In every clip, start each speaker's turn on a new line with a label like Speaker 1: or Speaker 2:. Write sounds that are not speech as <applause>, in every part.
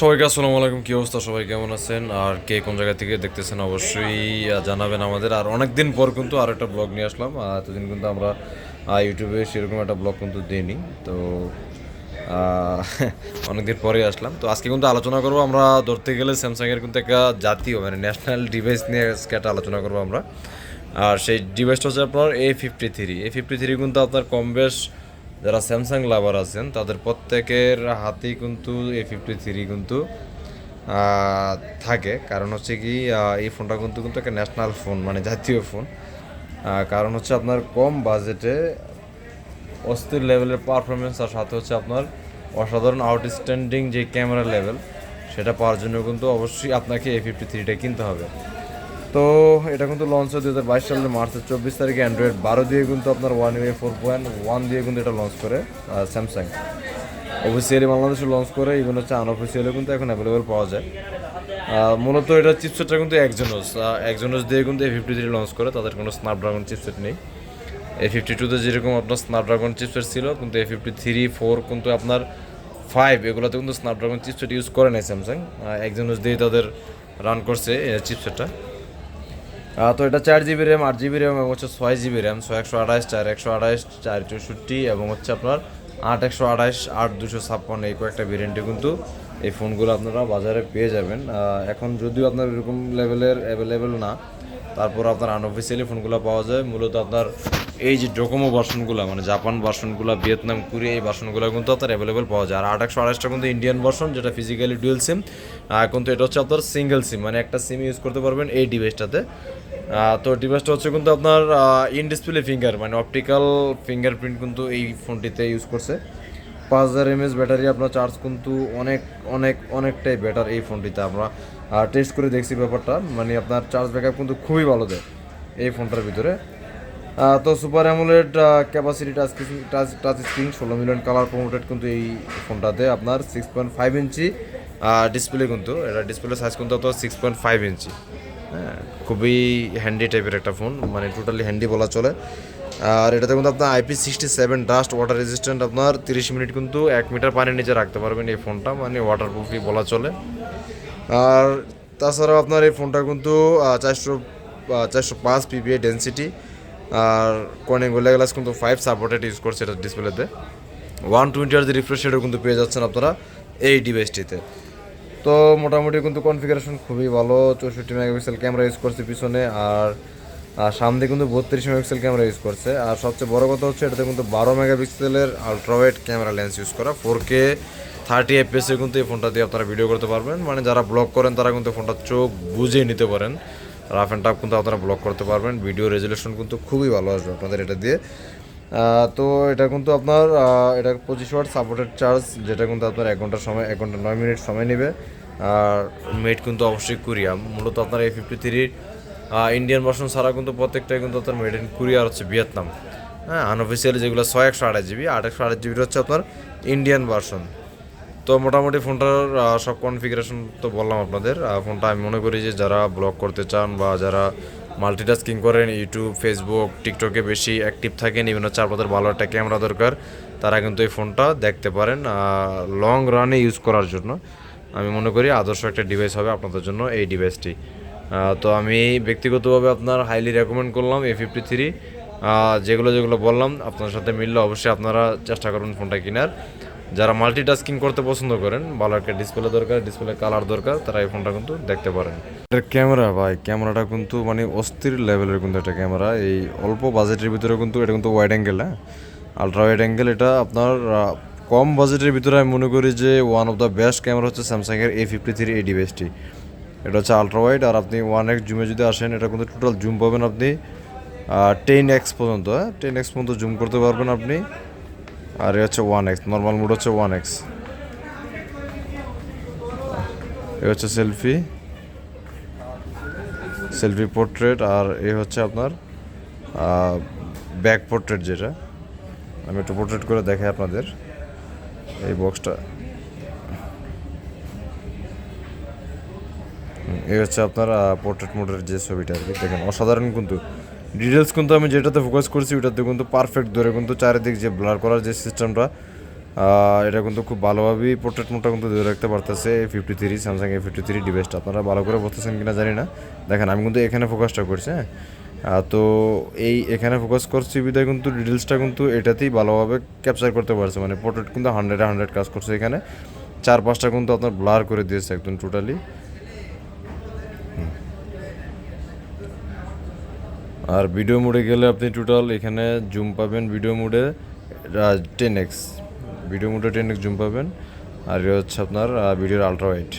Speaker 1: সবাইকে আসসালামু আলাইকুম। কী অবস্থা? সবাই কেমন আছেন? আর কে কোন জায়গা থেকে দেখতেছেন অবশ্যই জানাবেন আমাদের। আর অনেক দিন পর কিন্তু আর একটা ব্লগ নিয়ে আসলাম। এতদিন কিন্তু আমরা ইউটিউবে সেরকম একটা ব্লগ কিন্তু দিইনি। তো <laughs> অনেকদিন পরে আসলাম। তো আজকে কিন্তু আলোচনা করব আমরা, ধরতে গেলে স্যামসাংয়ের কিন্তু একটা জাতীয় মানে ন্যাশনাল ডিভাইস নিয়ে আজকে একটা আলোচনা করব আমরা। আর সেই ডিভাইসটা হচ্ছে আপনার A fifty three A fifty three কিন্তু আপনার কম বেশ যারা স্যামসাং লাভার আছেন, তাদের প্রত্যেকের হাতেই কিন্তু এ ফিফটি থ্রি কিন্তু থাকে। কারণ হচ্ছে কি এই ফোনটা কিন্তু কিন্তু একটা ন্যাশনাল ফোন মানে জাতীয় ফোন কারণ হচ্ছে আপনার কম বাজেটে অস্থির লেভেলের পারফরমেন্স আর সাথে হচ্ছে আপনার অসাধারণ আউটস্ট্যান্ডিং যে ক্যামেরা লেভেল সেটা পাওয়ার জন্য কিন্তু অবশ্যই আপনাকে এ ফিফটি থ্রিটা কিনতে হবে। তো এটা কিন্তু লঞ্চ হয় দু হাজার বাইশ সালের মার্চের চব্বিশ তারিখে অ্যান্ড্রয়েড বারো দিয়ে কিন্তু আপনার one U four point one দিয়ে কিন্তু এটা লঞ্চ করে স্যামসাং অফিসিয়ালি বাংলাদেশে লঞ্চ করে ইভেন হচ্ছে আনঅফিসিয়ালি কিন্তু এখন অ্যাভেলেবেল পাওয়া যায়। মূলত এটা চিপসেটটা কিন্তু একজনস একজনস দিয়ে কিন্তু এ ফিফটি থ্রি লঞ্চ করে, তাদের কোনো স্ন্যাপড্রাগন চিপসেট নেই। এ ফিফটি টুতে যেরকম আপনার স্ন্যাপড্রাগন চিপসেট ছিল, কিন্তু এ ফিফটি থ্রি ফোর কিন্তু আপনার ফাইভ এগুলোতে কিন্তু স্ন্যাপড্রাগন চিপসেট ইউজ করে নাই স্যামসাং একজনস দিয়ে তাদের রান করছে চিপসেটটা তো এটা চার জিবি র্যাম, আট জিবি র্যাম এবং হচ্ছে ছয় জিবি র্যাম, ছয় একশো আঠাশ, চার একশো আঠাশ, চার চৌষট্টি এবং হচ্ছে আপনার আট একশো আঠাশ, আট দুশো ছাপ্পান্ন এই কয়েকটা ভেরিয়েন্টে কিন্তু এই ফোনগুলো আপনারা বাজারে পেয়ে যাবেন। এখন যদিও আপনার এরকম লেভেলের অ্যাভেলেবেল না, তারপর আপনার আনঅফিসিয়ালি ফোনগুলো পাওয়া যায়, মূলত আপনার এই যে ডোকোমো ভার্সনগুলো মানে জাপান ভার্সনগুলো ভিয়েতনাম কোরিয়া এই ভার্সনগুলো কিন্তু আপনার অ্যাভেলেবেল পাওয়া যায়। আর আট একশো আঠাশটা কিন্তু ইন্ডিয়ান ভার্সন যেটা ফিজিক্যালি ডুয়েল সিম কিন্তু এটা হচ্ছে আপনার সিঙ্গেল সিম মানে একটা সিম ইউজ করতে পারবেন এই ডিভাইসটাতে তো ডিভাইসটা হচ্ছে কিন্তু আপনার ইন ডিসপ্লে ফিঙ্গার মানে অপটিক্যাল ফিঙ্গারপ্রিন্ট কিন্তু এই ফোনটিতে ইউজ করছে। পাঁচ হাজার এমএস ব্যাটারি আপনার চার্জ কিন্তু অনেক অনেক, অনেকটাই বেটার এই ফোনটিতে আমরা টেস্ট করে দেখছি ব্যাপারটা। মানে আপনার চার্জ ব্যাকআপ কিন্তু খুবই ভালো দেয় এই ফোনটার ভিতরে। তো super AMOLED capacity touch touch touch screen ষোলো মিলিয়ন কালার প্রমোটেড কিন্তু এই ফোনটাতে আপনার six point five inch display কিন্তু। এটা ডিসপ্লে সাইজ কিন্তু আপনার সিক্স পয়েন্ট ফাইভ ইঞ্চি হ্যাঁ খুবই হ্যান্ডি টাইপের একটা ফোন মানে টোটালি হ্যান্ডি বলা চলে। আর এটাতে কিন্তু আপনার IP sixty seven dust water resistant আপনার তিরিশ মিনিট কিন্তু এক মিটার পানির নিচে রাখতে পারবেন এই ফোনটা মানে ওয়াটার প্রুফই বলা চলে। আর তাছাড়াও আপনার এই ফোনটা কিন্তু চারশো চারশো পাঁচ পিপিআই ডেন্সিটি আর কর্নিং গোলা গ্লাস কিন্তু ফাইভ সাপোর্টেড ইউজ করছে এটা ডিসপ্লেতে ওয়ান টোয়েন্টি আর যে রিফ্রেশ সেটাও কিন্তু পেয়ে যাচ্ছেন আপনারা এই ডিভাইসটিতে তো মোটামুটি কিন্তু কনফিগারেশন খুবই ভালো, চৌষট্টি মেগাপিক্সেল ক্যামেরা ইউজ করছে পিছনে আর আর সামনে কিন্তু বত্রিশ মেগাপিক্সেল ক্যামেরা ইউজ করছে। আর সবচেয়ে বড় কথা হচ্ছে এটাতে কিন্তু বারো মেগাপিক্সেলের আলট্রাওয়াইড ক্যামেরা লেন্স ইউজ করা। ফোর কে থার্টি এফপিএসে কিন্তু এই ফোনটা দিয়ে আপনারা ভিডিও করতে পারবেন। মানে যারা ব্লগ করেন তারা কিন্তু ফোনটা চোখ বুঝে নিতে পারেন। রাফ অ্যান্ড টাফ কিন্তু আপনারা ব্লক করতে পারবেন। ভিডিও রেজুলেশন কিন্তু খুবই ভালো আসবে আপনাদের এটা দিয়ে। তো এটা কিন্তু আপনার এটা পঁচিশ ওয়াট সাপোর্টেড চার্জ যেটা কিন্তু আপনার এক ঘণ্টার সময়, এক ঘণ্টা নয় মিনিট সময় নেবে। আর মেড কিন্তু অবশ্যই কুরিয়া মূলত আপনার এই ফিফটি থ্রির ইন্ডিয়ান ভার্সন ছাড়া কিন্তু প্রত্যেকটাই কিন্তু আপনার মেড ইন কুরিয়া হচ্ছে ভিয়েতনাম হ্যাঁ আনঅফিসিয়ালি যেগুলো ছয় একশো আঠাশ জিবি আট একশো আঠাশ জিবির হচ্ছে আপনার ইন্ডিয়ান ভার্সন তো মোটামুটি ফোনটার সব কনফিগারেশন তো বললাম আপনাদের। ফোনটা আমি মনে করি যে যারা ব্লগ করতে চান বা যারা মাল্টিটাস্কিং করেন ইউটিউব ফেসবুক টিকটকে বেশি অ্যাক্টিভ থাকেন ইভেন হচ্ছে আপনাদের ভালো একটা ক্যামেরা দরকার, তারা কিন্তু এই ফোনটা দেখতে পারেন লং রানে ইউজ করার জন্য। আমি মনে করি আদর্শ একটা ডিভাইস হবে আপনাদের জন্য এই ডিভাইসটি তো আমি ব্যক্তিগতভাবে আপনার হাইলি রেকমেন্ড করলাম এ ফিফটি থ্রি যেগুলো যেগুলো বললাম, আপনার সাথে মিললে অবশ্যই আপনারা চেষ্টা করুন ফোনটা কেনার। যারা মাল্টিটাস্কিং করতে পছন্দ করেন ভালো একটা ডিসপ্লে দরকার ডিসপ্লে কালার দরকার, তারা এই ফোনটা কিন্তু দেখতে পারেন। এটার ক্যামেরা ভাই ক্যামেরাটা কিন্তু মানে অস্থির লেভেলের কিন্তু একটা ক্যামেরা এই অল্প বাজেটের ভিতরে কিন্তু এটা কিন্তু ওয়াইড অ্যাঙ্গেল হ্যাঁ? আলট্রা ওয়াইড অ্যাঙ্গেল এটা আপনার কম বাজেটের ভিতরে আমি মনে করি যে one of the best camera হচ্ছে স্যামসাংয়ের এ ফিফটি থ্রি এই ডিভাইসটি এটা হচ্ছে আলট্রা ওয়াইড আর আপনি ওয়ান এক্স জুমে যদি আসেন, এটা কিন্তু টোটাল জুম পাবেন আপনি টেন এক্স পর্যন্ত হ্যাঁ? টেন এক্স পর্যন্ত জুম করতে পারবেন আপনি। আর এ হচ্ছে ওয়ান এক্স নর্মাল মোড হচ্ছে ওয়ান এক্স এ হচ্ছে সেলফি সেলফি পোর্ট্রেট আর এ হচ্ছে আপনার ব্যাক পোর্ট্রেট যেটা। আমি একটু পোর্ট্রেট করে দেখাই আপনাদের, এই বক্সটা এই হচ্ছে আপনার পোর্ট্রেট মোডের যে ছবিটা আর কি, দেখেন, অসাধারণ কিন্তু। ডিটেলস কিন্তু আমি যেটাতে ফোকাস করছি ওটাতে কিন্তু পারফেক্ট ধরে কিন্তু চারিদিক যে ব্লার করার যে সিস্টেমটা এটা কিন্তু খুব ভালোভাবেই পোর্ট্রেট মোডটা কিন্তু ধরে রাখতে পারতেছে A fifty three Samsung A fifty three ডিভাইসটা আপনারা ভালো করে বুঝতেছেন কিনা জানি না। দেখেন, আমি কিন্তু এখানে ফোকাসটা করছি হ্যাঁ? তো এই এখানে ফোকাস করছি বিদায় কিন্তু ডিটেলসটা কিন্তু এটাতেই ভালোভাবে ক্যাপচার করতে পারছে। মানে পোর্ট্রেট কিন্তু হান্ড্রেডে হান্ড্রেড কাজ করছে এখানে। চার পাঁচটা কিন্তু আপনার ব্লার করে দিয়েছে একদম টোটালি আর ভিডিও মোডে গেলে আপনি টোটাল এখানে জুম পাবেন ভিডিও মোডে টেন এক্স ভিডিও মোডে টেন এক্স জুম পাবেন। আর হচ্ছে আপনার ভিডিওর আলট্রা ওয়াইড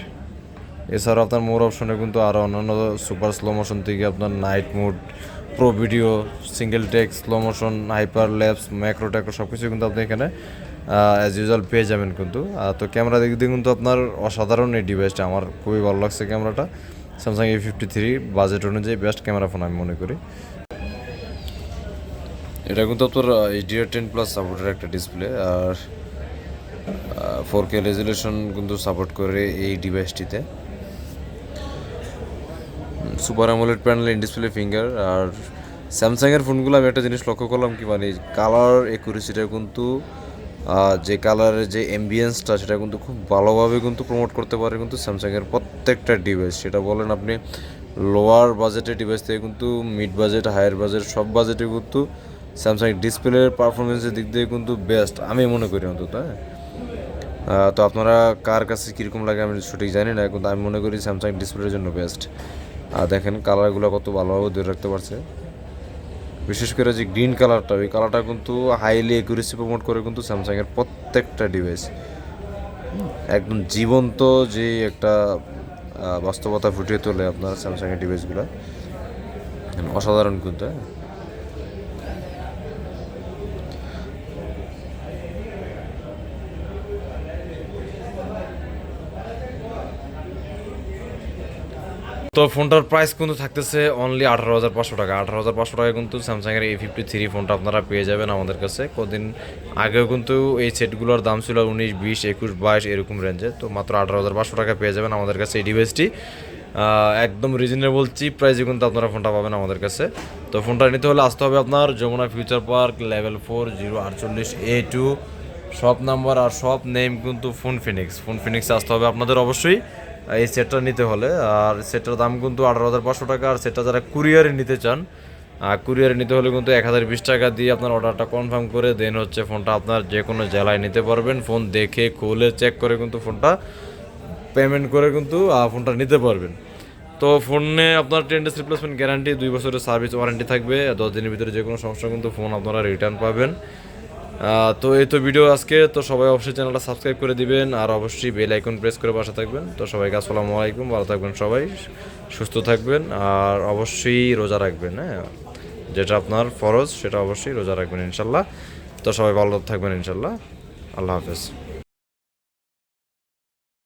Speaker 1: এছাড়াও আপনার মোর অপশনে কিন্তু আরও অন্যান্য সুপার স্লো মোশন থেকে আপনার night mode pro video single take slow motion hyperlapse macro ট্যাক্রো সব কিছু কিন্তু আপনি এখানে অ্যাজ ইউজুয়াল পেয়ে যাবেন কিন্তু। তো ক্যামেরা দিক দিয়ে কিন্তু আপনার অসাধারণ এই ডিভাইসটা আমার খুবই ভালো লাগছে ক্যামেরাটা Samsung A fifty three budget অনুযায়ী বেস্ট ক্যামেরা ফোন আমি মনে করি। এটা কিন্তু আপনার এইচডিআর টেন প্লাস সাপোর্টের একটা ডিসপ্লে আর ফোর কে রেজুলেশন কিন্তু সাপোর্ট করে এই ডিভাইসটিতে super AMOLED panel in display finger আর স্যামসাংয়ের ফোনগুলো আমি একটা জিনিস লক্ষ্য করলাম কি মানে কালার একুরেসিটা কিন্তু যে কালারের যে এমবিয়েন্সটা সেটা কিন্তু খুব ভালোভাবে কিন্তু প্রমোট করতে পারে কিন্তু স্যামসাংয়ের প্রত্যেকটা ডিভাইস সেটা বলেন আপনি লোয়ার বাজেটের ডিভাইস থেকে কিন্তু মিড বাজেট হায়ার বাজেট সব বাজেটে কিন্তু স্যামসাং ডিসপ্লের পারফরমেন্সের দিক দিয়ে কিন্তু বেস্ট আমি মনে করি অন্তত হ্যাঁ। তো আপনারা কার কাছে কীরকম লাগে আমি সঠিক জানি না, কিন্তু আমি মনে করি স্যামসাং ডিসপ্লের জন্য বেস্ট আর দেখেন কালারগুলো কত ভালোভাবে ধরে রাখতে পারছে। বিশেষ করে যে গ্রিন কালারটা ওই কালারটা কিন্তু হাইলি একুরেসি প্রমোট করে কিন্তু স্যামসাংয়ের প্রত্যেকটা ডিভাইস একদম জীবন্ত যে একটা বাস্তবতা ফুটিয়ে তোলে আপনার স্যামসাংয়ের ডিভাইসগুলো অসাধারণ কিন্তু তো ফোনটার প্রাইস কিন্তু থাকতেছে অনলি আঠারো হাজার পাঁচশো টাকা। আঠারো হাজার পাঁচশো টাকা কিন্তু স্যামসাংয়ের এই ফিফটি থ্রি ফোনটা আপনারা পেয়ে যাবেন আমাদের কাছে। কদিন আগেও কিন্তু এই সেটগুলোর দাম ছিল উনিশ, বিশ, একুশ, বাইশ, এরকম রেঞ্জে তো মাত্র আঠারো হাজার পাঁচশো টাকা পেয়ে যাবেন আমাদের কাছে এই ডিভাইসটি একদম রিজনেবল চিপ প্রাইসে কিন্তু আপনারা ফোনটা পাবেন আমাদের কাছে। তো ফোনটা নিতে হলে আসতে হবে আপনার Jamuna future park level four zero আটচল্লিশ এ টু শপ নাম্বার আর শপ নেম কিন্তু ফোন ফিনিক্স ফোন ফিনিক্সে আসতে হবে আপনাদের অবশ্যই। এই সেটটা নিতে হলে। আর সেটটার দাম কিন্তু আঠারো হাজার পাঁচশো টাকা, আর সেটটা যারা কুরিয়ারে নিতে চান আর কুরিয়ারে নিতে হলে কিন্তু এক হাজার বিশ টাকা দিয়ে আপনার অর্ডারটা কনফার্ম করে দেন হচ্ছে ফোনটা আপনার যে কোনো জেলায় নিতে পারবেন। ফোন দেখে, খুলে চেক করে কিন্তু ফোনটা পেমেন্ট করে কিন্তু ফোনটা নিতে পারবেন। তো ফোনে আপনার টেন ডেজ রিপ্লেসমেন্ট গ্যারান্টি দুই বছরের সার্ভিস ওয়ারেন্টি থাকবে। দশ দিনের ভিতরে যে কোনো সমস্যা কিন্তু ফোন আপনারা রিটার্ন পাবেন। তো এই তো ভিডিও আজকে। তো সবাই অবশ্যই চ্যানেলটা সাবস্ক্রাইব করে দিবেন আর অবশ্যই বেল আইকন প্রেস করে বাসা থাকবেন। তো সবাইকে আসসালামু আলাইকুম, ভালো থাকবেন সবাই, সুস্থ থাকবেন আর অবশ্যই রোজা রাখবেন হ্যাঁ? যেটা আপনার ফরজ, সেটা অবশ্যই রোজা রাখবেন ইনশাল্লাহ। তো সবাই ভালো থাকবেন ইনশাল্লাহ। আল্লাহ হাফেজ।